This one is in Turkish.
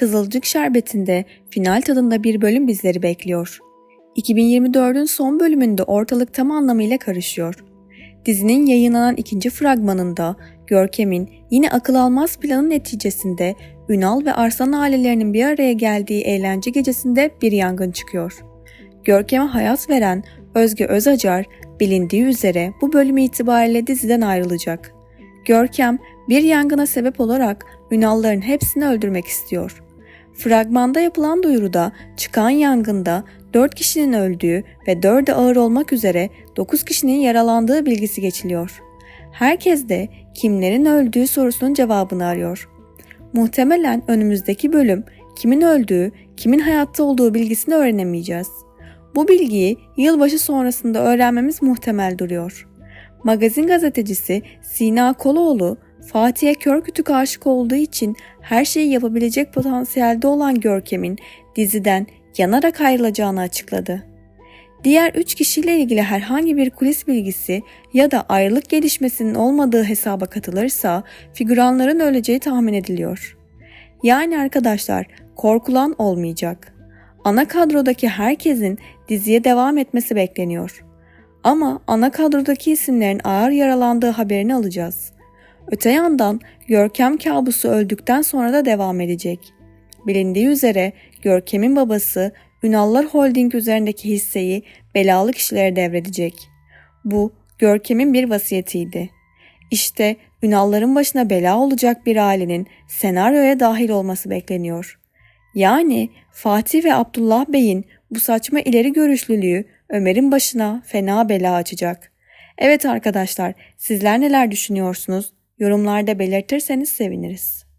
Kızılcık Şerbeti'nde final tadında bir bölüm bizleri bekliyor. 2024'ün son bölümünde ortalık tam anlamıyla karışıyor. Dizinin yayınlanan ikinci fragmanında Görkem'in yine akıl almaz planın neticesinde Ünal ve Arslan ailelerinin bir araya geldiği eğlence gecesinde bir yangın çıkıyor. Görkem'e hayat veren Özge Özacar bilindiği üzere bu bölüm itibariyle diziden ayrılacak. Görkem bir yangına sebep olarak Ünalların hepsini öldürmek istiyor. Fragmanda yapılan duyuruda çıkan yangında 4 kişinin öldüğü ve 4'ü ağır olmak üzere 9 kişinin yaralandığı bilgisi geçiliyor. Herkes de kimlerin öldüğü sorusunun cevabını arıyor. Muhtemelen önümüzdeki bölüm kimin öldüğü, kimin hayatta olduğu bilgisini öğrenemeyeceğiz. Bu bilgiyi yılbaşı sonrasında öğrenmemiz muhtemel duruyor. Magazin gazetecisi Sina Koloğlu, Fatih'e kör kütük aşık olduğu için her şeyi yapabilecek potansiyelde olan Görkem'in diziden yanarak ayrılacağını açıkladı. Diğer üç kişiyle ilgili herhangi bir kulis bilgisi ya da ayrılık gelişmesinin olmadığı hesaba katılırsa figüranların öleceği tahmin ediliyor. Yani arkadaşlar korkulan olmayacak. Ana kadrodaki herkesin diziye devam etmesi bekleniyor. Ama ana kadrodaki isimlerin ağır yaralandığı haberini alacağız. Öte yandan Görkem kabusu öldükten sonra da devam edecek. Bilindiği üzere Görkem'in babası Ünallar Holding üzerindeki hisseyi belalı kişilere devredecek. Bu Görkem'in bir vasiyetiydi. İşte Ünalların başına bela olacak bir ailenin senaryoya dahil olması bekleniyor. Yani Fatih ve Abdullah Bey'in bu saçma ileri görüşlülüğü Ömer'in başına fena bela açacak. Evet arkadaşlar, sizler neler düşünüyorsunuz? Yorumlarda belirtirseniz seviniriz.